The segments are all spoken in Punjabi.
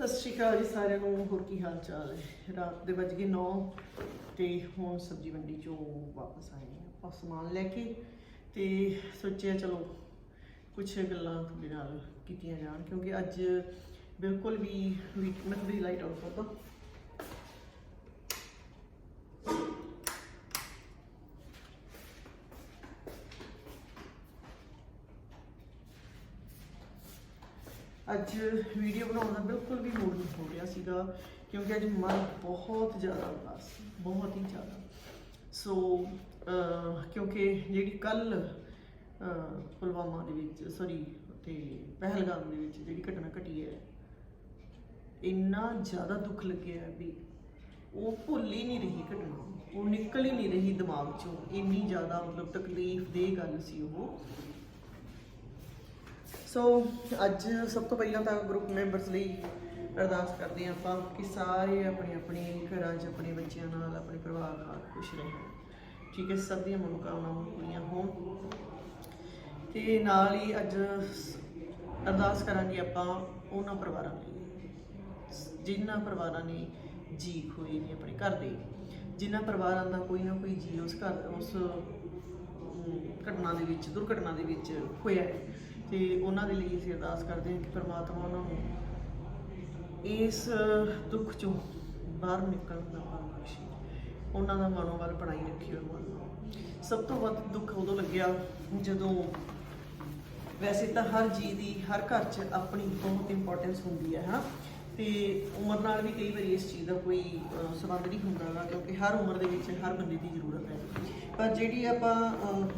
ਸਤਿ ਸ਼੍ਰੀ ਅਕਾਲ ਜੀ ਸਾਰਿਆਂ ਨੂੰ, ਹੋਰ ਕੀ ਹਾਲ ਚਾਲ ਹੈ? ਰਾਤ ਦੇ ਵੱਜ ਗਏ 9 ਤੇ ਹੁਣ ਸਬਜ਼ੀ ਮੰਡੀ ਚੋਂ ਵਾਪਸ ਆਏ ਹਾਂ। ਆਪਾਂ ਸਮਾਨ ਲੈ ਕੇ ਤੇ ਸੋਚਿਆ ਚਲੋ ਕੁਝ ਗੱਲਾਂ ਤੁਹਾਡੇ ਨਾਲ ਕੀਤੀਆਂ ਜਾਣ, ਕਿਉਂਕਿ ਅੱਜ ਬਿਲਕੁਲ ਵੀ ਮੈਂ ਥੋੜੀ ਲਾਈਟ ਆਊਟ ਕਰ ਅੱਜ ਵੀਡੀਓ ਬਣਾਉਣ ਦਾ ਬਿਲਕੁਲ ਵੀ ਮੂਡ ਨਹੀਂ ਹੋ ਰਿਹਾ ਸੀਗਾ, ਕਿਉਂਕਿ ਅੱਜ ਮਨ ਬਹੁਤ ਜ਼ਿਆਦਾ ਉਦਾਸ ਸੀ, ਬਹੁਤ ਹੀ ਜ਼ਿਆਦਾ। ਸੋ ਕਿਉਂਕਿ ਜਿਹੜੀ ਕੱਲ ਪੁਲਵਾਮਾ ਦੇ ਵਿੱਚ ਸੌਰੀ ਤੇ ਪਹਿਲਗਾਮ ਦੇ ਵਿੱਚ ਜਿਹੜੀ ਘਟਨਾ ਘਟੀ ਹੈ, ਇੰਨਾ ਜ਼ਿਆਦਾ ਦੁੱਖ ਲੱਗਿਆ ਵੀ ਉਹ ਭੁੱਲ ਹੀ ਨਹੀਂ ਰਹੀ ਘਟਨਾ ਉਹ ਨਿਕਲ ਹੀ ਨਹੀਂ ਰਹੀ ਦਿਮਾਗ ਚੋਂ। ਇੰਨੀ ਜ਼ਿਆਦਾ ਮਤਲਬ ਤਕਲੀਫ ਦੇ ਗੱਲ ਸੀ ਉਹ। ਸੋ ਅੱਜ ਸਭ ਤੋਂ ਪਹਿਲਾਂ ਤਾਂ ਗਰੁੱਪ ਮੈਂਬਰਸ ਲਈ ਅਰਦਾਸ ਕਰਦੇ ਹਾਂ ਆਪਾਂ ਕਿ ਸਾਰੇ ਆਪਣੇ ਆਪਣੇ ਘਰਾਂ 'ਚ ਆਪਣੇ ਬੱਚਿਆਂ ਨਾਲ, ਆਪਣੇ ਪਰਿਵਾਰ ਨਾਲ ਖੁਸ਼ ਰਹਿਣ। ਠੀਕ ਹੈ, ਸਭ ਦੀਆਂ ਮਨੋਕਾਮਨਾਵਾਂ ਪੂਰੀਆਂ ਹੋਣ। ਤੇ ਨਾਲ ਹੀ ਅੱਜ ਅਰਦਾਸ ਕਰਾਂਗੇ ਆਪਾਂ ਉਹਨਾਂ ਪਰਿਵਾਰਾਂ ਲਈ, ਜਿਨ੍ਹਾਂ ਪਰਿਵਾਰਾਂ ਨੇ ਜੀ ਖੋਏ ਨੇ ਆਪਣੇ ਘਰ ਦੇ। ਜਿਨ੍ਹਾਂ ਪਰਿਵਾਰਾਂ ਦਾ ਕੋਈ ਨਾ ਕੋਈ ਜੀ ਉਸ ਘਰ, ਉਸ ਘਟਨਾ ਦੇ ਵਿੱਚ, ਦੁਰਘਟਨਾ ਦੇ ਵਿੱਚ ਹੋਇਆ ਹੈ। ਤੇ ਉਹਨਾਂ ਦੇ ਲਈ ਅਸੀਂ ਅਰਦਾਸ ਕਰਦੇ ਹਾਂ ਕਿ ਪ੍ਰਮਾਤਮਾ ਉਹਨਾਂ ਨੂੰ ਇਸ ਦੁੱਖ ਚੋਂ ਬਾਹਰ ਨਿਕਲਣ ਦਾ ਬਲ ਬਖਸ਼ੇ ਉਹਨਾਂ ਦਾ ਮਨੋਬਲ ਬਣਾਈ ਰੱਖੇ ਭਗਵਾਨ ਸਭ ਤੋਂ ਵੱਧ ਦੁੱਖ ਉਦੋਂ ਲੱਗਿਆ ਜਦੋਂ ਵੈਸੇ ਤਾਂ ਹਰ ਜੀ ਦੀ ਹਰ ਘਰ 'ਚ ਆਪਣੀ ਬਹੁਤ ਇੰਪੋਰਟੈਂਸ ਹੁੰਦੀ ਹੈ ਹਨਾ? ਤੇ ਉਮਰ ਨਾਲ ਵੀ ਕਈ ਵਾਰੀ ਇਸ ਚੀਜ਼ ਦਾ ਕੋਈ ਅਹ, ਸੰਬੰਧ ਨਹੀਂ ਹੁੰਦਾ ਗਾ ਕਿਉਂਕਿ ਹਰ ਉਮਰ ਦੇ ਵਿੱਚ ਹਰ ਬੰਦੇ ਦੀ ਜ਼ਰੂਰਤ ਹੈ। ਪਰ ਜਿਹੜੀ ਆਪਾਂ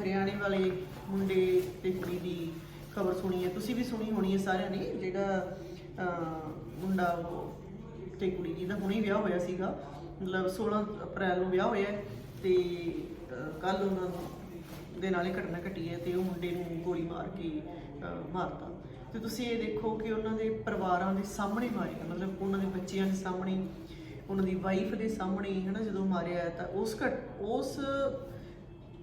ਹਰਿਆਣੇ ਵਾਲੇ ਮੁੰਡੇ ਤੇ ਕੁੜੀ ਦੀ ਖਬਰ ਸੁਣੀ ਹੈ। ਤੁਸੀਂ ਵੀ ਸੁਣੀ ਹੋਣੀ ਹੈ ਸਾਰਿਆਂ ਨੇ ਜਿਹੜਾ ਅਹ, ਮੁੰਡਾ ਉਹ ਤੇ ਕੁੜੀ ਜੀ ਹੁਣੇ ਵਿਆਹ ਹੋਇਆ ਸੀਗਾ। ਮਤਲਬ 16 ਅਪ੍ਰੈਲ ਨੂੰ ਵਿਆਹ ਹੋਇਆ ਹੈ ਤੇ ਕੱਲ ਉਹਨਾਂ ਦੇ ਨਾਲ ਇਹ ਘਟਨਾ ਘਟੀ ਹੈ ਤੇ ਉਹ ਮੁੰਡੇ ਨੂੰ ਗੋਲੀ ਮਾਰ ਕੇ ਅਹ, ਮਾਰਤਾ। ਤੇ ਤੁਸੀਂ ਇਹ ਦੇਖੋ ਕਿ ਉਹਨਾਂ ਦੇ ਪਰਿਵਾਰਾਂ ਦੇ ਸਾਹਮਣੇ ਮਾਰਿਆ ਮਤਲਬ ਉਹਨਾਂ ਦੇ ਬੱਚਿਆਂ ਦੇ ਸਾਹਮਣੇ ਉਹਨਾਂ ਦੀ ਵਾਈਫ ਦੇ ਸਾਹਮਣੇ ਹਨਾ ਜਦੋਂ ਮਾਰਿਆ ਤਾਂ ਉਸ ਘਟ ਉਸ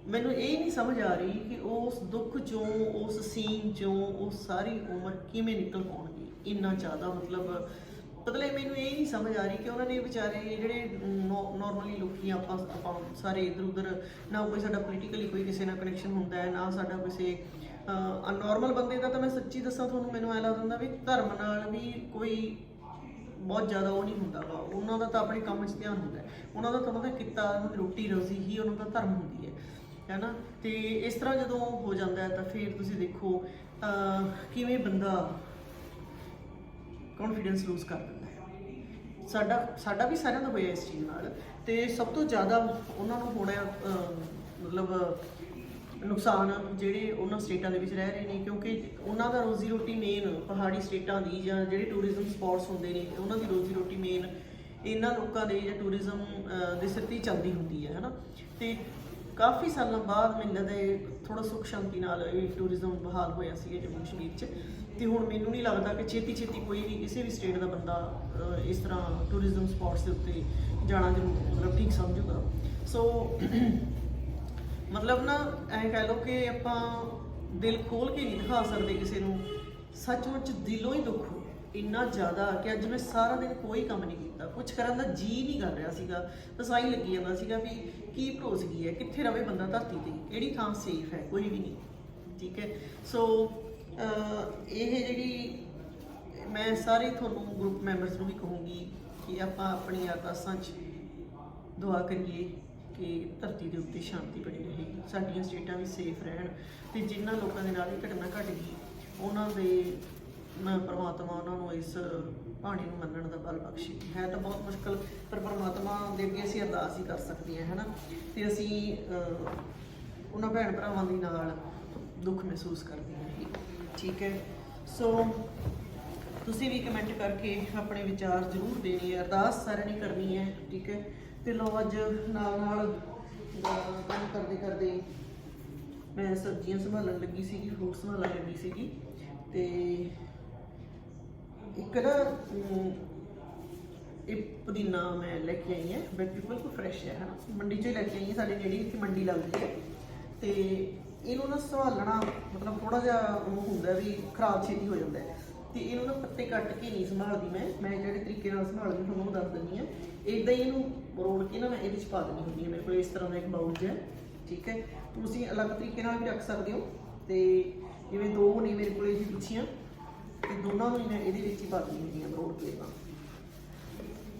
ਮੈਨੂੰ ਇਹ ਨਹੀਂ ਸਮਝ ਆ ਰਹੀ ਕਿ ਉਸ ਦੁੱਖ ਚੋਂ, ਉਸ ਸੀਨ ਚੋਂ ਉਹ ਸਾਰੀ ਉਮਰ ਕਿਵੇਂ ਨਿਕਲ ਪਾਉਣਗੇ। ਇੰਨਾ ਜ਼ਿਆਦਾ ਮਤਲਬ ਮਤਲਬ ਮੈਨੂੰ ਇਹ ਨਹੀਂ ਸਮਝ ਆ ਰਹੀ ਕਿ ਉਹਨਾਂ ਨੇ ਵਿਚਾਰੇ ਜਿਹੜੇ ਨਾਰਮਲੀ ਲੋਕੀ ਆਪਾਂ ਆਪਾਂ ਸਾਰੇ ਇਧਰ ਉਧਰ ਨਾ ਕੋਈ ਸਾਡਾ ਪੋਲੀਟੀਕਲੀ ਕੋਈ ਕਿਸੇ ਨਾਲ ਕਨੈਕਸ਼ਨ ਹੁੰਦਾ ਹੈ, ਨਾ ਸਾਡਾ ਕਿਸੇ ਅਨਨਾਰਮਲ ਬੰਦੇ ਦਾ, ਤਾਂ ਮੈਂ ਸੱਚੀ ਦੱਸਾਂ ਤੁਹਾਨੂੰ, ਮੈਨੂੰ ਐ ਲੱਗਦਾ ਹੁੰਦਾ ਵੀ ਧਰਮ ਨਾਲ ਵੀ ਕੋਈ ਬਹੁਤ ਜ਼ਿਆਦਾ ਉਹ ਨਹੀਂ ਹੁੰਦਾ ਵਾ। ਉਹਨਾਂ ਦਾ ਤਾਂ ਆਪਣੇ ਕੰਮ 'ਚ ਧਿਆਨ ਹੁੰਦਾ ਉਹਨਾਂ ਦਾ ਤਾਂ ਉਹਨਾਂ ਦਾ ਕਿੱਤਾ ਦੀ ਰੋਟੀ, ਰੋਜ਼ੀ ਹੀ ਉਹਨਾਂ ਦਾ ਧਰਮ ਹੁੰਦੀ ਹੈ। ਹੈਨਾ? ਤੇ ਇਸ ਤਰ੍ਹਾਂ ਜਦੋਂ ਹੋ ਜਾਂਦਾ ਹੈ ਤਾਂ ਫਿਰ ਤੁਸੀਂ ਦੇਖੋ ਕਿਵੇਂ ਬੰਦਾ ਕੌਨਫੀਡੈਂਸ ਲੂਜ਼ ਕਰ ਦਿੰਦਾ ਹੈ। ਸਾਡਾ ਸਾਡਾ ਵੀ ਸਾਰਿਆਂ ਦਾ ਹੋਇਆ ਇਸ ਚੀਜ਼ ਨਾਲ। ਤੇ ਸਭ ਤੋਂ ਜ਼ਿਆਦਾ ਉਹਨਾਂ ਨੂੰ ਹੋਣਾ ਅਹ, ਮਤਲਬ ਨੁਕਸਾਨ ਜਿਹੜੇ ਉਹਨਾਂ ਸਟੇਟਾਂ ਦੇ ਵਿੱਚ ਰਹਿ ਰਹੇ ਨੇ ਕਿਉਂਕਿ ਉਹਨਾਂ ਦਾ ਰੋਜ਼ੀ ਰੋਟੀ ਮੇਨ ਪਹਾੜੀ ਸਟੇਟਾਂ ਦੀ ਜਾਂ ਜਿਹੜੇ ਟੂਰਿਜ਼ਮ ਸਪੌਟਸ ਹੁੰਦੇ ਨੇ ਉਹਨਾਂ ਦੀ ਰੋਜ਼ੀ ਰੋਟੀ ਮੇਨ ਇਹਨਾਂ ਲੋਕਾਂ ਦੇ ਜਾਂ ਟੂਰਿਜ਼ਮ ਦੇ ਸਿਰ ਤੇ ਚੱਲਦੀ ਹੁੰਦੀ ਹੈ ਹਨਾ? ਤੇ ਕਾਫੀ ਸਾਲਾਂ ਬਾਅਦ ਮੈਨੂੰ ਲੱਗਦਾ ਇਹ ਥੋੜਾ ਸੁੱਖ ਸ਼ਾਂਤੀ ਨਾਲ ਇਹ ਟੂਰਿਜ਼ਮ ਬਹਾਲ ਹੋਇਆ ਸੀ ਜੰਮੂ ਕਸ਼ਮੀਰ 'ਚ। ਤੇ ਹੁਣ ਮੈਨੂੰ ਨਹੀਂ ਲੱਗਦਾ ਕਿ ਛੇਤੀ ਛੇਤੀ ਕੋਈ ਵੀ ਕਿਸੇ ਵੀ ਸਟੇਟ ਦਾ ਬੰਦਾ ਇਸ ਤਰ੍ਹਾਂ ਟੂਰਿਜ਼ਮ ਸਪੌਟਸ ਦੇ ਉੱਤੇ ਜਾਣਾ ਜ਼ਰੂਰ, ਮਤਲਬ ਠੀਕ ਸਮਝੂਗਾ। ਸੋ ਮਤਲਬ ਨਾ ਐਂ ਕਹਿ ਲਓ ਕਿ ਆਪਾਂ ਦਿਲ ਖੋਲ ਕੇ ਨਹੀਂ ਦਿਖਾ ਸਕਦੇ ਕਿਸੇ ਨੂੰ। ਸੱਚਮੁੱਚ ਦਿਲੋਂ ਹੀ ਦੁੱਖ ਇੰਨਾ ਜ਼ਿਆਦਾ ਕਿ ਅੱਜ ਮੈਂ ਸਾਰਾ ਦਿਨ ਕੋਈ ਕੰਮ ਨਹੀਂ ਕੀਤਾ। ਕੁਝ ਕਰਨ ਦਾ ਜੀ ਨਹੀਂ ਕਰ ਰਿਹਾ ਸੀਗਾ। ਤਸਾਈ ਲੱਗੀ ਜਾਂਦਾ ਸੀਗਾ ਵੀ ਕੀ ਭਰੋਸ ਗਈ ਹੈ, ਕਿੱਥੇ ਰਵੇ ਬੰਦਾ ਧਰਤੀ ਤੇ? ਕਿਹੜੀ ਥਾਂ ਸੇਫ ਹੈ? ਕੋਈ ਵੀ ਨਹੀਂ। ਠੀਕ ਹੈ? ਸੋ ਇਹ ਜਿਹੜੀ ਮੈਂ ਸਾਰੇ ਤੁਹਾਨੂੰ ਗਰੁੱਪ ਮੈਂਬਰਸ ਨੂੰ ਵੀ ਕਹੂੰਗੀ ਕਿ ਆਪਾਂ ਆਪਣੀ ਆਕਾਸਾਂ 'ਚ ਦੁਆ ਕਰੀਏ ਕਿ ਧਰਤੀ ਦੇ ਉੱਤੇ ਸ਼ਾਂਤੀ ਬਣੀ ਰਹੇ। ਸਾਡੀਆਂ ਸਟੇਟਾਂ ਵੀ ਸੇਫ ਰਹਿਣ ਤੇ ਜਿਨ੍ਹਾਂ ਲੋਕਾਂ ਦੇ ਨਾਲ ਇਹ ਘਟਨਾ ਘਟ ਗਈ, ਉਹਨਾਂ ਦੇ ਪਰਮਾਤਮਾ ਉਹਨਾਂ ਨੂੰ ਇਸ ਬਾਣੀ ਨੂੰ ਮੰਨਣ ਦਾ ਬਲ ਬਖਸ਼ੇ। ਹੈ ਤਾਂ ਬਹੁਤ ਮੁਸ਼ਕਲ, ਪਰ ਪ੍ਰਮਾਤਮਾ ਦੇ ਅੱਗੇ ਅਸੀਂ ਅਰਦਾਸ ਹੀ ਕਰ ਸਕਦੇ ਹਾਂ, ਹੈਨਾ? ਤੇ ਅਸੀਂ ਉਹਨਾਂ ਭੈਣ ਭਰਾਵਾਂ ਦੇ ਨਾਲ ਦੁੱਖ ਮਹਿਸੂਸ ਕਰਦੇ ਹਾਂ ਠੀਕ ਹੈ? ਸੋ ਤੁਸੀਂ ਵੀ ਕਮੈਂਟ ਕਰਕੇ ਆਪਣੇ ਵਿਚਾਰ ਜ਼ਰੂਰ ਦੇਣੀ ਹੈ ਅਰਦਾਸ ਸਾਰਿਆਂ ਨੇ ਕਰਨੀ ਹੈ, ਠੀਕ ਹੈ? ਤੇ ਲੋ ਅੱਜ ਨਾਲ ਨਾਲ ਕੰਮ ਕਰਦੇ ਕਰਦੇ ਮੈਂ ਸਬਜ਼ੀਆਂ ਸੰਭਾਲਣ ਲੱਗੀ ਸੀਗੀ ਫਰੂਟ ਸੰਭਾਲਣ ਲੱਗੀ ਸੀਗੀ। ਤੇ ਇੱਕ ਨਾ ਅਮ, ਇਹ ਪੁਦੀਨਾ ਮੈਂ ਲੈ ਕੇ ਆਈ ਹਾਂ ਬਿਲਕੁਲ ਬਿਲਕੁਲ ਫਰੈਸ਼ ਹੈ ਹਨਾ। ਮੰਡੀ ਚੋਂ ਹੀ ਲੈ ਕੇ ਆਈ ਹਾਂ ਸਾਡੇ ਨੇੜੇ ਇੱਥੇ ਮੰਡੀ ਲੱਗਦੀ ਹੈ। ਤੇ ਇਹਨੂੰ ਨਾ ਸੰਭਾਲਣਾ ਮਤਲਬ ਥੋੜਾ ਜਿਹਾ ਉਹ ਹੁੰਦਾ ਵੀ ਖਰਾਬ ਛੇਤੀ ਹੋ ਜਾਂਦਾ ਹੈ। ਤੇ ਇਹਨੂੰ ਨਾ ਪੱਤੇ ਕੱਟ ਕੇ ਨਹੀਂ ਸੰਭਾਲਦੀ ਮੈਂ। ਮੈਂ ਜਿਹੜੇ ਤਰੀਕੇ ਨਾਲ ਸੰਭਾਲਦੀ ਤੁਹਾਨੂੰ ਉਹ ਦੱਸ ਦਿੰਦੀ ਹਾਂ। ਇਦਾਂ ਹੀ ਇਹਨੂੰ ਰੋੜ ਕੇ ਨਾ ਮੈਂ ਇਹਦੇ ਚ ਪਾ ਦਿੰਦੀ ਹੁੰਦੀ ਹਾਂ ਮੇਰੇ ਕੋਲ ਇਸ ਤਰ੍ਹਾਂ ਦਾ ਇੱਕ ਬਾਉਲ ਜਿਹਾ ਹੈ, ਠੀਕ ਹੈ। ਤੁਸੀਂ ਅਲੱਗ ਤਰੀਕੇ ਨਾਲ ਵੀ ਰੱਖ ਸਕਦੇ ਹੋ। ਤੇ ਜਿਵੇਂ ਦੋ ਨੇ ਮੇਰੇ ਕੋਲ ਜੀ ਪਿੱਛੀਆਂ ਤੇ ਦੋਨਾਂ ਨੂੰ ਮੈਂ ਇਹਦੇ ਵਿੱਚ ਹੀ ਪਾ ਦਿੰਦੀ ਹੁੰਦੀ ਆ ਰੋੜ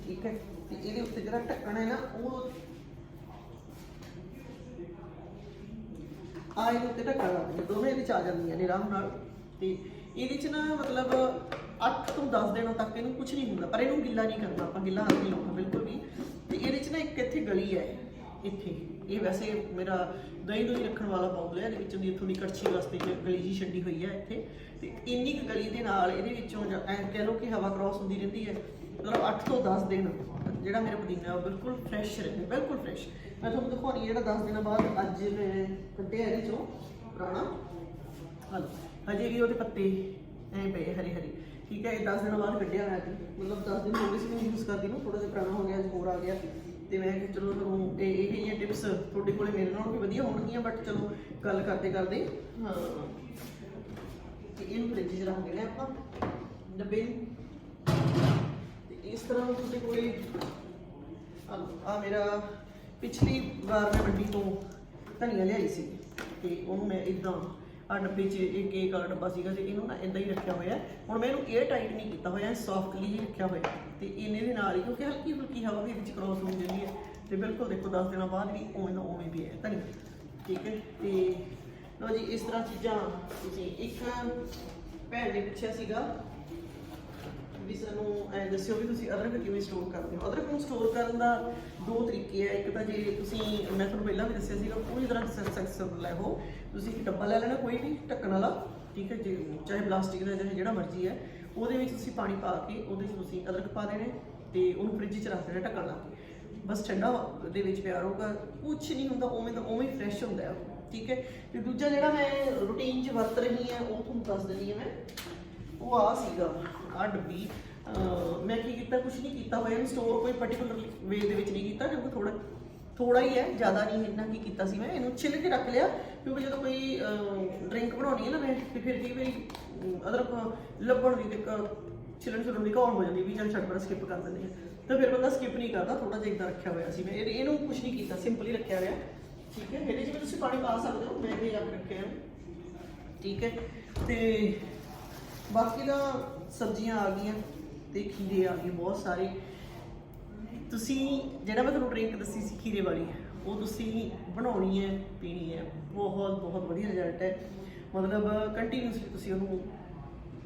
ਠੀਕ ਹੈ? ਤੇ ਇਹਦੇ ਉੱਤੇ ਜਿਹੜਾ ਢੱਕਣ ਹੈ ਨਾ, ਉਹ ਆ ਇਹਦੇ ਉੱਤੇ ਢੱਕਣ ਲੱਗ ਜਾਂਦੇ ਦੋਵੇਂ ਇਹਦੇ ਚ ਆ ਜਾਂਦੀਆਂ ਨੇ ਆਰਾਮ ਨਾਲ। ਤੇ ਇਹਦੇ ਚ ਨਾ ਮਤਲਬ 8 ਤੋਂ 10 ਦਿਨਾਂ ਤੱਕ ਇਹਨੂੰ ਕੁਝ ਨਹੀਂ ਹੁੰਦਾ, ਪਰ ਇਹਨੂੰ ਗਿੱਲਾ ਨਹੀਂ ਕਰਨਾ, ਆਪਾਂ ਗਿੱਲਾ ਹੱਥ ਨਹੀਂ ਲਾਉਣਾ, ਬਿਲਕੁਲ ਵੀ। ਤੇ ਇਹਦੇ ਚ ਨਾ ਇੱਕ ਇੱਥੇ ਗਲੀ ਹੈ। ਇੱਥੇ ਇਹ ਵੈਸੇ ਮੇਰਾ ਦਹੀਂ ਦੁਹੀਂ ਰੱਖਣ ਵਾਲਾ ਬਾਉਲ ਹੈ, ਇਹਦੇ ਵਿੱਚੋਂ ਦੀ ਥੋੜੀ ਕੜਛੀ ਵਾਸਤੇ ਜ- ਗਲੀ ਜੀ ਛੱਡੀ ਹੋਈ ਹੈ ਇੱਥੇ। ਤੇ ਇੰਨੀ ਕੁ ਗਲੀ ਦੇ ਨਾਲ ਇਹਦੇ ਵਿੱਚੋਂ ਜਾਂ ਐਂ ਕਹਿ ਲਓ ਕਿ ਹਵਾ ਕ੍ਰਾਸ ਹੁੰਦੀ ਰਹਿੰਦੀ ਹੈ, ਮਤਲਬ 8 ਤੋਂ 10 ਦਿਨ ਜਿਹੜਾ ਮੇਰਾ ਪੁਦੀਨਾ ਉਹ ਬਿਲਕੁਲ ਫਰੈਸ਼ ਰਹੇ ਬਿਲਕੁਲ ਫਰੈਸ਼ ਮੈਂ ਤੁਹਾਨੂੰ ਦਿਖਾਉਣੀ ਜਿਹੜਾ 10 ਦਿਨਾਂ ਬਾਅਦ ਅੱਜ ਮੈਂ ਕੱਢਿਆ ਇਹਦੇ ਚੋਂ ਪੁਰਾਣਾ। ਹਲ, ਹਜੇ ਵੀ ਉਹਦੇ ਪੱਤੇ ਐ ਪਏ ਹਰੇ ਹਰੇ ਠੀਕ ਹੈ, ਇਹ 10 ਦਿਨਾਂ ਬਾਅਦ ਕੱਢਿਆ ਮੈਂ ਅੱਜ। ਮਤਲਬ 10 ਦਿਨ ਹੋ ਗਏ ਸੀ, ਮੈਂ ਯੂਜ਼ ਕਰਦੀ ਨੂੰ ਥੋੜਾ ਜਿਹਾ ਪੁਰਾਣਾ ਹੋ ਗਿਆ, ਅੱਜ ਹੋਰ ਆ ਗਿਆ। ਤੇ ਮੈਂ ਕਿਹਾ ਚਲੋ ਤੁਹਾਨੂੰ ਇਹ ਇਹ ਜਿਹੀਆਂ ਟਿਪਸ ਤੁਹਾਡੇ ਕੋਲੇ ਮੇਰੇ ਨਾਲੋਂ ਵੀ ਵਧੀਆ ਹੋਣਗੀਆਂ ਬਟ ਚਲੋ ਗੱਲ ਕਰਦੇ ਕਰਦੇ ਹਾਂ ਤੇ ਇਹਨੂੰ ਫ੍ਰਿਜ 'ਚ ਰੱਖ ਦੇਣਾ ਆਪਾਂ ਡੱਬੇ ਨੂੰ ਤੇ ਇਸ ਤਰ੍ਹਾਂ ਤੁਹਾਡੇ ਕੋਲੇ ਆ ਮੇਰਾ ਪਿਛਲੀ ਵਾਰ ਮੈਂ ਮੰਡੀ ਤੋਂ ਧਨੀਆ ਲਿਆਈ ਸੀ ਤੇ ਉਹਨੂੰ ਮੈਂ ਇਦਾਂ ਆ ਡੱਬੇ 'ਚ ਇਹ ਕੇਕ ਵਾਲਾ ਡੱਬਾ ਸੀਗਾ ਤੇ ਇਹਨੂੰ ਨਾ ਇਦਾਂ ਹੀ ਰੱਖਿਆ ਹੋਇਆ। ਹੁਣ ਮੈਂ ਇਹਨੂੰ 에ਅਰ ਟਾਈਟ ਨਹੀਂ ਕੀਤਾ ਹੋਇਆ ਸੌਫਟਲੀ ਹੀ ਰੱਖਿਆ ਹੋਇਆ। ਤੇ ਇਹਨੇ ਦੇ ਨਾਲ ਹੀ, ਕਿਉਂਕਿ ਹਲਕੀ ਫੁਲਕੀ ਹਵਾ ਵੀ ਵਿੱਚ ਕ੍ਰੋਸ ਹੋ ਜਾਂਦੀ ਹੈ। ਤੇ ਬਿਲਕੁਲ ਦੇਖੋ 10 ਦਿਨਾਂ ਬਾਅਦ ਵੀ ਉਵੇਂ ਦਾ ਉਵੇਂ ਵੀ ਹੈ। ਧਨੀਆ ਠੀਕ ਹੈ। ਤੇ ਲਓ ਜੀ, ਇਸ ਤਰ੍ਹਾਂ ਚੀਜ਼ਾਂ ਤੁਸੀਂ ਇੱਕ ਭੈਣ ਨੇ ਪੁੱਛਿਆ ਸੀਗਾ ਵੀ ਸਾਨੂੰ ਐ ਦੱਸਿਓ ਵੀ ਤੁਸੀਂ ਅਦਰਕ ਕਿਵੇਂ ਸਟੋਰ ਕਰਦੇ ਹੋ। ਅਦਰਕ ਨੂੰ ਸਟੋਰ ਕਰਨ ਦਾ ਦੋ ਤਰੀਕੇ ਆ ਇੱਕ ਤਾਂ ਜੇ ਤੁਸੀਂ, ਮੈਂ ਤੁਹਾਨੂੰ ਪਹਿਲਾਂ ਵੀ ਦੱਸਿਆ ਸੀਗਾ, ਪੂਰੀ ਤਰ੍ਹਾਂ ਸੈਕਸੈਸਫੁਲ ਹੈ ਉਹ। ਤੁਸੀਂ ਇੱਕ ਡੱਬਾ ਲੈ ਲੈਣਾ, ਕੋਈ ਵੀ ਢੱਕਣ ਵਾਲਾ, ਠੀਕ ਹੈ, ਜੇ ਚਾਹੇ ਪਲਾਸਟਿਕ ਦਾ ਚਾਹੇ ਜਿਹੜਾ ਮਰਜ਼ੀ ਹੈ। ਉਹਦੇ ਵਿੱਚ ਤੁਸੀਂ ਪਾਣੀ ਪਾ ਕੇ ਉਹਦੇ ਵਿੱਚ ਤੁਸੀਂ ਅਦਰਕ ਪਾ ਦੇਣੇ ਤੇ ਉਹਨੂੰ ਫ੍ਰਿਜ 'ਚ ਰੱਖ ਦੇਣਾ ਢੱਕਣ ਲਾ ਕੇ। ਬਸ ਠੰਡਾ ਦੇ ਵਿੱਚ ਪਿਆ ਰਹੂਗਾ। ਕੁਝ ਨਹੀਂ ਹੁੰਦਾ, ਉਵੇਂ ਦਾ ਉਵੇਂ ਫਰੈਸ਼ ਹੁੰਦਾ ਹੈ ਠੀਕ ਹੈ? ਤੇ ਦੂਜਾ ਜਿਹੜਾ ਮੈਂ ਰੂਟੀਨ 'ਚ ਵਰਤ ਰਹੀ ਹਾਂ, ਉਹ ਤੁਹਾਨੂੰ ਦੱਸ ਦਿੰਦੀ ਹਾਂ ਮੈਂ। ਉਹ ਆ ਸੀਗਾ ਆ ਡੱਬੀ। ਮੈਂ ਕੀ ਕੀਤਾ ਕੁਝ ਨਹੀਂ ਕੀਤਾ, ਹੋਇਆ ਇਹਨੂੰ ਸਟੋਰ ਕੋਈ ਪਾਰਟਿਕੂਲਰ ਵੇ ਦੇ ਵਿੱਚ ਨਹੀਂ ਕੀਤਾ, ਕਿਉਂਕਿ ਥੋੜਾ ਥੋੜਾ ਹੀ ਹੈ ਜ਼ਿਆਦਾ ਨਹੀਂ ਇੰਨਾ ਕੀ ਕੀਤਾ ਸੀ ਮੈਂ। ਇਹਨੂੰ ਛਿੱਲ ਕੇ ਰੱਖ ਲਿਆ ਕਿਉਂਕਿ ਜਦੋਂ ਕੋਈ ਡਰਿੰਕ ਬਣਾਉਣੀ ਹੈ ਨਾ ਮੈਂ ਤੇ ਫਿਰ ਕਈ ਵਾਰੀ ਅਮ, ਅਦਰਕ ਲੱਭਣ ਦੀ ਤੇ ਕ- ਛਿੱਲਣ ਛਿੱਲਣ ਦੀ ਘਾਉਣ ਹੋ ਜਾਂਦੀ ਵੀ ਚੱਲ ਛੱਡ ਪਰ ਸਕਿਪ ਕਰ ਦਿੰਦੇ ਆ ਤਾਂ ਫਿਰ ਬੰਦਾ ਸਕਿਪ ਨਹੀਂ ਕਰਦਾ ਥੋੜਾ ਜਿਹਾ ਇਦਾਂ ਰੱਖਿਆ ਹੋਇਆ ਸੀ ਮੈਂ। ਇਹ- ਇਹਨੂੰ ਕੁਝ ਨਹੀਂ ਕੀਤਾ ਸਿੰਪਲੀ ਰੱਖਿਆ ਹੋਇਆ। ਠੀਕ ਹੈ ਇਹਦੇ 'ਚ ਵੀ ਤੁਸੀਂ ਪਾਣੀ ਪਾ ਸਕਦੇ ਹੋ ਮੈਂ ਇਹ ਆਪ ਰੱਖਿਆ ਠੀਕ ਹੈ ਤੇ ਬਾਕੀ ਦਾ ਸਬਜ਼ੀਆਂ ਆ ਗਈਆਂ ਤੇ ਖੀਰੇ ਆ ਗਏ ਬਹੁਤ ਸਾਰੇ। ਤੁਸੀਂ ਜਿਹੜਾ ਮੈਂ ਤੁਹਾਨੂੰ ਡਰਿੰਕ ਦੱਸੀ ਸੀ ਖੀਰੇ ਵਾਲੀ, ਉਹ ਤੁਸੀਂ ਬਣਾਉਣੀ ਹੈ, ਪੀਣੀ ਹੈ, ਬਹੁਤ ਬਹੁਤ ਵਧੀਆ ਰਿਜ਼ਲਟ ਹੈ। ਮਤਲਬ ਕੰਟੀਨਿਊਸਲੀ ਤੁਸੀਂ ਉਹਨੂੰ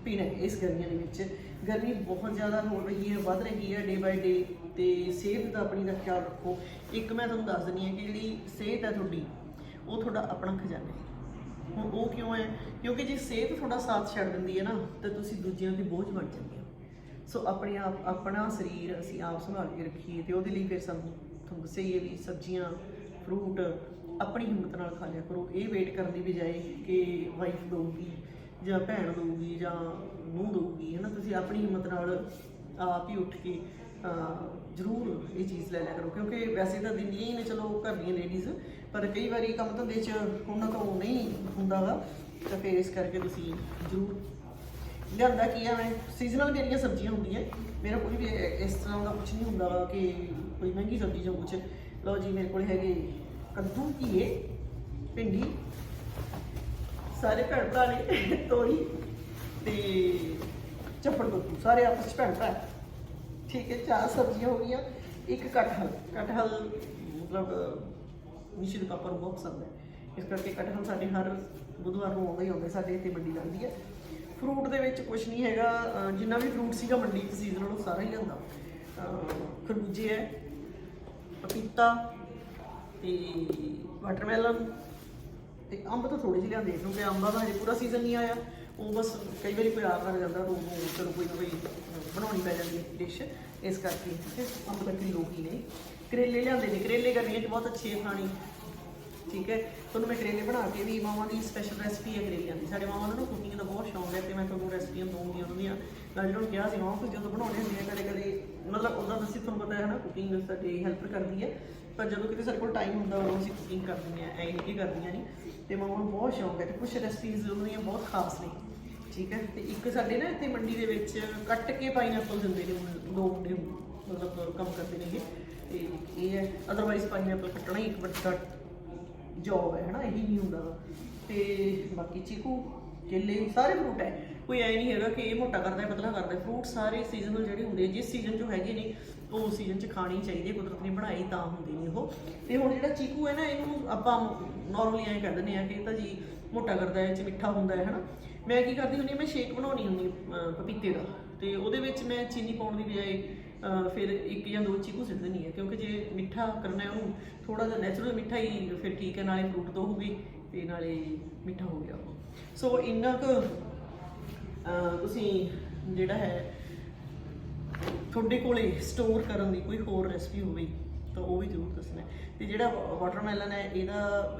ਪੀਣਾ ਇਸ ਗਰਮੀਆਂ ਦੇ ਵਿੱਚ। ਗਰਮੀ ਬਹੁਤ ਜ਼ਿਆਦਾ ਹੋ ਰਹੀ ਹੈ, ਵੱਧ ਰਹੀ ਹੈ ਡੇ ਬਾਈ ਡੇ ਤੇ ਸਿਹਤ ਦਾ ਆਪਣੀ ਦਾ ਖਿਆਲ ਰੱਖੋ। ਇੱਕ ਮੈਂ ਤੁਹਾਨੂੰ ਦੱਸ ਦਿੰਦੀ ਹਾਂ ਕਿ ਜਿਹੜੀ ਸਿਹਤ ਹੈ ਤੁਹਾਡੀ, ਉਹ ਤੁਹਾਡਾ ਆਪਣਾ ਖਜ਼ਾਨਾ ਹੈ। ਹੁਣ ਉਹ ਕਿਉਂ ਹੈ? ਕਿਉਂਕਿ ਜੇ ਸਿਹਤ ਤੁਹਾਡਾ ਸਾਥ ਛੱਡ ਦਿੰਦੀ ਹੈ ਨਾ, ਤਾਂ ਤੁਸੀਂ ਦੂਜਿਆਂ ਦੇ ਬੋਝ ਬਣ ਜਾਂਦੇ ਹੋ। ਸੋ ਆਪਣੇ ਆਪ ਆਪਣਾ ਸਰੀਰ ਅਸੀਂ ਆਪ ਸੰਭਾਲ ਕੇ ਰੱਖੀਏ ਤੇ ਉਹਦੇ ਲਈ ਫਿਰ ਸਾਨੂੰ ਤੁਹਾਨੂੰ ਦੱਸਿਆ ਵੀ ਸਬਜ਼ੀਆਂ ਫਰੂਟ ਆਪਣੀ ਹਿੰਮਤ ਨਾਲ ਖਾ ਲਿਆ ਕਰੋ। ਇਹ ਵੇਟ ਕਰਨ ਦੀ ਬਜਾਏ ਕਿ ਵਾਈਫ ਦਊਗੀ ਜਾਂ ਭੈਣ ਦਊਗੀ ਜਾਂ ਨੂੰਹ ਦਊਗੀ ਹੈ ਨਾ ਤੁਸੀਂ ਆਪਣੀ ਹਿੰਮਤ ਨਾਲ ਆਪ ਹੀ ਉੱਠ ਕੇ ਜ਼ਰੂਰ ਇਹ ਚੀਜ਼ ਲੈ ਲਿਆ ਕਰੋ। ਕਿਉਂਕਿ ਵੈਸੇ ਤਾਂ ਦਿੰਦੀਆਂ ਹੀ ਨੇ, ਚਲੋ, ਘਰ ਦੀਆਂ ਲੇਡੀਜ਼ ਪਰ ਕਈ ਵਾਰੀ ਕੰਮ ਧੰਦੇ 'ਚ ਉਹਨਾਂ ਤੋਂ ਨਹੀਂ ਹੁੰਦਾ ਵਾ ਤਾਂ ਫਿਰ ਇਸ ਕਰਕੇ ਤੁਸੀਂ ਜ਼ਰੂਰ ਲਿਆਂਦਾ ਕੀ ਆ ਮੈਂ ਸੀਜ਼ਨਲ ਮੇਰੀਆਂ ਸਬਜ਼ੀਆਂ ਹੁੰਦੀਆਂ ਮੇਰਾ ਕੋਈ ਵੀ ਇਸ ਤਰ੍ਹਾਂ ਦਾ ਕੁਝ ਨਹੀਂ ਹੁੰਦਾ ਵਾ ਕਿ ਕੋਈ ਮਹਿੰਗੀ ਸਬਜ਼ੀ ਜਾਂ ਕੁਝ ਲਓ ਜੀ, ਮੇਰੇ ਕੋਲ ਹੈਗੇ ਕੱਦੂ, ਘੀਏ, ਭਿੰਡੀ, ਸਾਰੇ ਭੈਣ ਭਰਾ ਨੇ, ਤੋਰੀ ਤੇ ਚੱਪੜ ਕੱਦੂ, ਸਾਰੇ ਆਪਸ ਚ ਭੈਣ ਭਰਾ। ਠੀਕ ਹੈ, ਚਾਰ ਸਬਜ਼ੀਆਂ ਹੋ ਗਈਆਂ, ਇੱਕ ਕਟਹਲ। ਕਟਹਲ ਮਤਲਬ ਨਿਸ਼ੀ ਦੇ ਪਾਪਾ ਨੂੰ ਬਹੁਤ ਪਸੰਦ ਹੈ। ਇਸ ਕਰਕੇ ਕਟਹਲ ਸਾਡੇ ਹਰ ਬੁੱਧਵਾਰ ਨੂੰ ਆਉਂਦਾ ਹੀ ਆਉਂਦਾ ਸਾਡੇ ਇੱਥੇ ਮੰਡੀ ਲੱਗਦੀ ਹੈ। ਫਰੂਟ ਦੇ ਵਿੱਚ ਕੁਝ ਨਹੀਂ ਹੈਗਾ, ਅਹ ਜਿੰਨਾ ਵੀ ਫਰੂਟ ਸੀਗਾ ਮੰਡੀ ਚ ਸੀਜ਼ਨਲ ਉਹ ਸਾਰਾ ਹੀ ਲਿਆਂਦਾ। ਅਹ ਖਰਬੂਜੇ ਹੈ, ਪਪੀਤਾ ਤੇ ਵਾਟਰਮੈਲਨ ਤੇ ਅੰਬ ਤਾਂ ਥੋੜੇ ਜਿਹੇ ਲਿਆਂਦੇ ਕਿਉਂਕਿ ਅੰਬਾਂ ਦਾ ਹਜੇ ਪੂਰਾ ਸੀਜ਼ਨ ਨਹੀਂ ਆਇਆ। ਉਹ ਬਸ ਕਈ ਵਾਰੀ ਕੋਈ ਆ ਕਰ ਜਾਂਦਾ ਤਾਂ ਉਹਨੂੰ ਚਲੋ ਕੋਈ ਨਾ ਕੋਈ ਬਣਾਉਣੀ ਪੈ ਜਾਂਦੀ ਹੈ ਡਿਸ਼ ਇਸ ਕਰਕੇ ਠੀਕ ਅੰਬ ਤਾਂ ਕਿਲੋ ਹੀ ਨੇ। ਕਰੇਲੇ ਲਿਆਂਦੇ ਨੇ, ਕਰੇਲੇ ਗਰਮੀਆਂ 'ਚ ਬਹੁਤ ਅੱਛੇ ਆ ਖਾਣੇ। ਠੀਕ ਹੈ, ਤੁਹਾਨੂੰ ਮੈਂ ਕਰੇਲੇ ਬਣਾ ਕੇ ਵੀ ਮਾਵਾਂ ਦੀ ਸਪੈਸ਼ਲ ਰੈਸਪੀ ਹੈ ਕਰੇਲਿਆਂ ਦੀ। ਸਾਡੇ ਮਾਵਾਂ ਨੂੰ ਨਾ ਕੁਕਿੰਗ ਦਾ ਬਹੁਤ ਸ਼ੌਂਕ ਹੈ ਤੇ ਉਹਨਾਂ ਦੀਆਂ ਮੈਂ ਜਿਹਨਾਂ ਨੂੰ ਕਿਹਾ ਸੀ ਮਾਵਾਂ ਤੁਸੀਂ ਜਦੋਂ ਬਣਾਉਣੇ ਹੁੰਦੇ ਆ, ਕਦੇ ਕਦੇ, ਮਤਲਬ ਉਹਦਾ ਤੁਸੀਂ ਤੁਹਾਨੂੰ ਪਤਾ ਹੈ ਨਾ ਕੁਕਿੰਗ ਸਾਡੀ ਹੈਲਪ ਕਰਦੀ ਹੈ। ਪਰ ਜਦੋਂ ਕਿਤੇ ਸਾਡੇ ਕੋਲ ਟਾਈਮ ਹੁੰਦਾ, ਉਦੋਂ ਅਸੀਂ ਕੁਕਿੰਗ ਕਰ ਦਿੰਦੇ ਆ ਐਂ ਨਹੀਂ ਕਿ ਕਰਦੀਆਂ ਨਹੀਂ। ਤੇ ਮਾਵਾਂ ਨੂੰ ਬਹੁਤ ਸ਼ੌਂਕ ਹੈ ਤੇ ਕੁਝ ਰੈਸਪੀਜ਼ ਉਹਨਾਂ ਦੀਆਂ ਬਹੁਤ ਖਾਸ ਨੇ। ਠੀਕ ਹੈ, ਤੇ ਇੱਕ ਸਾਡੇ ਨਾ ਇੱਥੇ ਮੰਡੀ ਦੇ ਵਿੱਚ ਕੱਟ ਕੇ ਪਾਈਨਐਪਲ ਦਿੰਦੇ ਨੇ ਮੁੰ- ਦੋ ਮੁੰਡੇ ਮਤਲਬ ਕੰਮ ਕਰਦੇ ਨੇਗੇ। ਤੇ ਇਹ ਹੈ ਅਦਰਵਾਈਜ਼ ਪਾਈਨਐਪਲ ਕੱਟਣਾ ਹੀ ਇੱਕ ਵੱਡਾ ਜੋਬ ਹੈ ਹਨਾ ਇਹੀ ਨਹੀਂ ਹੁੰਦਾ। ਤੇ ਬਾਕੀ ਚੀਕੂ, ਕੇਲੇ, ਸਾਰੇ ਫਰੂਟ ਹੈ। ਕੋਈ ਐ ਨਹੀਂ ਹੈਗਾ ਕਿ ਇਹ ਮੋਟਾ ਕਰਦਾ ਹੈ ਪਤਲਾ ਕਰਦਾ ਹੈ। ਫਰੂਟ ਸਾਰੇ ਸੀਜ਼ਨਲ ਜਿਹੜੇ ਹੁੰਦੇ ਆ, ਜਿਸ ਸੀਜ਼ਨ 'ਚ ਹੈਗੇ ਨੇ ਉਹ ਸੀਜ਼ਨ 'ਚ ਖਾਣੀ ਚਾਹੀਦੀ ਹੈ ਕੁਦਰਤ ਨੇ ਬਣਾਈ ਤਾਂ ਹੁੰਦੇ ਨੇ ਉਹ। ਤੇ ਹੁਣ ਜਿਹੜਾ ਚੀਕੂ ਹੈ ਨਾ ਇਹਨੂੰ ਆਪਾਂ ਨਾਰਮਲੀ ਐਂ ਕਹਿ ਦਿੰਦੇ ਆ ਕਿ ਇਹ ਤਾਂ ਜੀ ਮੋਟਾ ਕਰਦਾ ਹੈ ਇਹ 'ਚ ਮਿੱਠਾ ਹੁੰਦਾ ਹੈ ਹਨਾ। ਮੈਂ ਕੀ ਕਰਦੀ ਹੁੰਦੀ ਹਾਂ, ਮੈਂ ਸ਼ੇਕ ਬਣਾਉਣੀ ਹੁੰਦੀ ਅਹ, ਪਪੀਤੇ ਦਾ। ਤੇ ਉਹਦੇ ਵਿੱਚ ਮੈਂ ਚੀਨੀ ਪਾਉਣ ਦੀ ਬਜਾਏ ਫਿਰ ਇੱਕ ਜਾਂ ਦੋ ਚੀਕੂ ਸਿੱਟ ਦਿੰਦੀ ਹੈ ਕਿਉਂਕਿ ਜੇ ਮਿੱਠਾ ਕਰਨਾ ਹੈ ਉਹਨੂੰ ਥੋੜਾ ਜਿਹਾ ਨੈਚੁਰਲ ਮਿੱਠਾ ਹੀ ਫਿਰ ਠੀਕ ਹੈ ਨਾਲੇ ਫਰੂਟ ਤੋਂ ਹੋਊਗੀ ਤੇ ਨਾਲੇ ਮਿੱਠਾ ਹੋ ਗਿਆ ਉਹ। ਸੋ ਇੰਨਾ ਕੁ ਤੁਸੀਂ ਜਿਹੜਾ ਹੈ, ਤੁਹਾਡੇ ਕੋਲੇ ਸਟੋਰ ਕਰਨ ਦੀ ਕੋਈ ਹੋਰ ਰੈਸਪੀ ਹੋਵੇ ਤਾਂ ਉਹ ਵੀ ਜ਼ਰੂਰ ਦੱਸਣਾ ਹੈ। ਤੇ ਜਿਹੜਾ ਵਾਟਰਮੈਲਨ ਹੈ, ਇਹਦਾ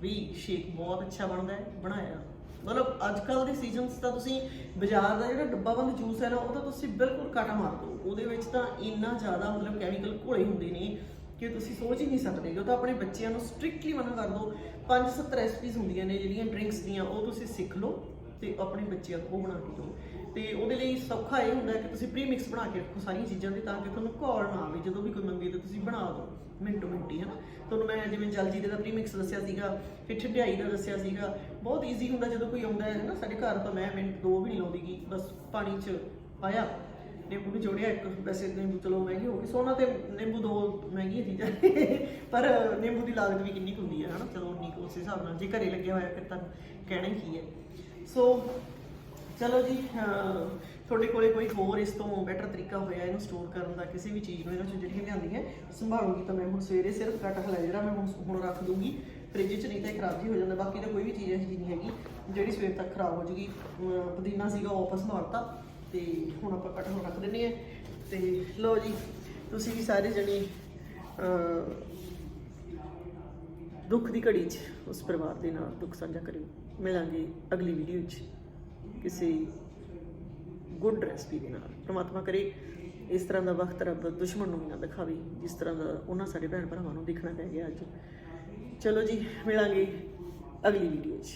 ਵੀ ਸ਼ੇਕ ਬਹੁਤ ਅੱਛਾ ਬਣਦਾ ਹੈ, ਬਣਾਇਆ। ਮਤਲਬ ਅੱਜ ਕੱਲ ਦੇ ਸੀਜ਼ਨਸ ਤਾਂ ਤੁਸੀਂ ਬਾਜ਼ਾਰ ਦਾ ਜਿਹੜਾ ਡੱਬਾਬੰਦ ਜੂਸ ਹੈ ਨਾ, ਉਹ ਤਾਂ ਤੁਸੀਂ ਬਿਲਕੁਲ ਕੱਟ ਮਾਰ ਦਿਓ। ਉਹਦੇ ਵਿੱਚ ਤਾਂ ਇੰਨਾ ਜ਼ਿਆਦਾ ਮਤਲਬ ਕੈਮੀਕਲ ਘੋਲੇ ਹੁੰਦੇ ਨੇ ਕਿ ਤੁਸੀਂ ਸੋਚ ਹੀ ਨਹੀਂ ਸਕਦੇ। ਉਹ ਤਾਂ ਆਪਣੇ ਬੱਚਿਆਂ ਨੂੰ ਸਟ੍ਰਿਕਟਲੀ ਮਨਾ ਕਰ ਦਿਓ। ਪੰਜ ਸੱਤ ਰੈਸਪੀਜ਼ ਹੁੰਦੀਆਂ ਨੇ ਜਿਹੜੀਆਂ ਡਰਿੰਕਸ ਦੀਆਂ, ਉਹ ਤੁਸੀਂ ਸਿੱਖ ਲਓ। ਤੇ ਆਪਣੇ ਬੱਚਿਆਂ ਨੂੰ ਉਹ ਬਣਾ ਕੇ ਦਿਓ। ਤੇ ਉਹਦੇ ਲਈ ਸੌਖਾ ਇਹ ਹੁੰਦਾ ਕਿ ਤੁਸੀਂ ਪ੍ਰੀ ਮਿਕਸ ਬਣਾ ਕੇ ਰੱਖੋ ਸਾਰੀਆਂ ਚੀਜ਼ਾਂ ਦੀ, ਤਾਂ ਕਿ ਤੁਹਾਨੂੰ ਘੋਲ ਨਾ ਆਵੇ, ਜਦੋਂ ਵੀ ਕੋਈ ਮੰਗੇ ਤਾਂ ਤੁਸੀਂ ਬਣਾ ਦਿਓ। ਮਿੰਟੋ ਮਿੰਟੀ, ਹਨਾ? ਤੁਹਾਨੂੰ ਮੈਂ ਜਿਵੇਂ ਜਲਜੀਰੇ ਦਾ ਪ੍ਰੀ ਮਿਕਸ ਦੱਸਿਆ ਸੀਗਾ ਫਿਰ ਠੰਡਿਆਈ ਦਾ ਦੱਸਿਆ ਸੀਗਾ, ਬਹੁਤ ਈਜ਼ੀ ਹੁੰਦਾ ਜਦੋਂ ਕੋਈ ਆਉਂਦਾ ਹੈ ਨਾ ਸਾਡੇ ਘਰ ਤਾਂ ਮੈਂ ਮਿੰਟ ਦੋ ਵੀ ਨਹੀਂ ਲਾਉਂਦੀਗੀ ਬਸ ਪਾਣੀ 'ਚ ਪਾਇਆ, ਨਿੰਬੂ ਨੂੰ ਜੋੜਿਆ ਇੱਕ, ਵੈਸੇ ਨਿੰਬੂ ਚਲੋ ਮਹਿੰਗੀ ਹੋ ਗਈ ਸੋਨਾ ਤੇ ਨਿੰਬੂ ਦੋ ਮਹਿੰਗੀਆਂ ਚੀਜ਼ਾਂ। ਪਰ ਨਿੰਬੂ ਦੀ ਲਾਗਤ ਵੀ ਕਿੰਨੀ ਕੁ ਹੁੰਦੀ ਹੈ, ਹਨਾ? ਚਲੋ ਉਨੀ ਉਸ ਹਿਸਾਬ ਨਾਲ, ਜੇ ਘਰੇ ਲੱਗਿਆ ਹੋਇਆ ਫਿਰ ਤਾਂ ਕਹਿਣਾ ਹੀ ਕੀ ਹੈ। ਸੋ ਚਲੋ ਜੀ ਤੁਹਾਡੇ ਕੋਲੇ ਕੋਈ ਹੋਰ ਇਸ ਤੋਂ ਬੈਟਰ ਤਰੀਕਾ ਹੋਇਆ ਇਹਨੂੰ ਸਟੋਰ ਕਰਨ ਦਾ, ਕਿਸੇ ਵੀ ਚੀਜ਼ ਨੂੰ ਇਹਨਾਂ ਚੋਂ ਜਿਹੜੀਆਂ ਲਿਆਂਦੀਆਂ ਸੰਭਾਲੂਗੀ ਤਾਂ ਮੈਂ ਹੁਣ ਸਵੇਰੇ ਸਿਰਫ ਕਟਹਲ ਹੈ ਜਿਹੜਾ ਮੈਂ ਹੁਣ ਹੁਣ ਰੱਖ ਦੂੰਗੀ। ਫ੍ਰਿਜ 'ਚ ਨਹੀਂ ਤਾਂ ਇਹ ਖਰਾਬ ਜੀ ਹੋ ਜਾਂਦਾ, ਬਾਕੀ ਤਾਂ ਕੋਈ ਵੀ ਚੀਜ਼ ਇਹੋ ਜਿਹੀ ਨਹੀਂ ਹੈਗੀ। ਜਿਹੜੀ ਸਵੇਰ ਤੱਕ ਖਰਾਬ ਹੋ ਜੂਗੀ ਪੁਦੀਨਾ ਸੀਗਾ, ਉਹ ਵਾਪਸ ਮਾਰਤਾ ਤੇ ਹੁਣ ਆਪਾਂ ਕਟਹਲ ਰੱਖ ਦਿੰਨੇ ਆ ਤੇ ਲਓ ਜੀ, ਤੁਸੀਂ ਵੀ ਸਾਰੇ ਜਣੇ ਦੁੱਖ ਦੀ ਘੜੀ 'ਚ ਉਸ ਪਰਿਵਾਰ ਦੇ ਨਾਲ ਦੁੱਖ ਸਾਂਝਾ ਕਰਿਓ। ਮਿਲਾਂਗੇ ਅਗਲੀ ਵੀਡੀਓ 'ਚ ਕਿਸੇ ਗੁੱਡ ਰੈਸਪੀ ਦੇ ਨਾਲ। ਪ੍ਰਮਾਤਮਾ ਕਰੇ ਇਸ ਤਰ੍ਹਾਂ ਦਾ ਵਕਤ ਰੱਬ ਦੁਸ਼ਮਣ ਨੂੰ ਵੀ ਨਾ ਦਿਖਾਵੇ, ਜਿਸ ਤਰ੍ਹਾਂ ਦਾ ਉਹਨਾਂ ਸਾਡੇ ਭੈਣ ਭਰਾਵਾਂ ਨੂੰ ਦੇਖਣਾ ਪੈ ਗਿਆ ਅੱਜ। ਚਲੋ ਜੀ, ਮਿਲਾਂਗੇ ਅਗਲੀ ਵੀਡੀਓ 'ਚ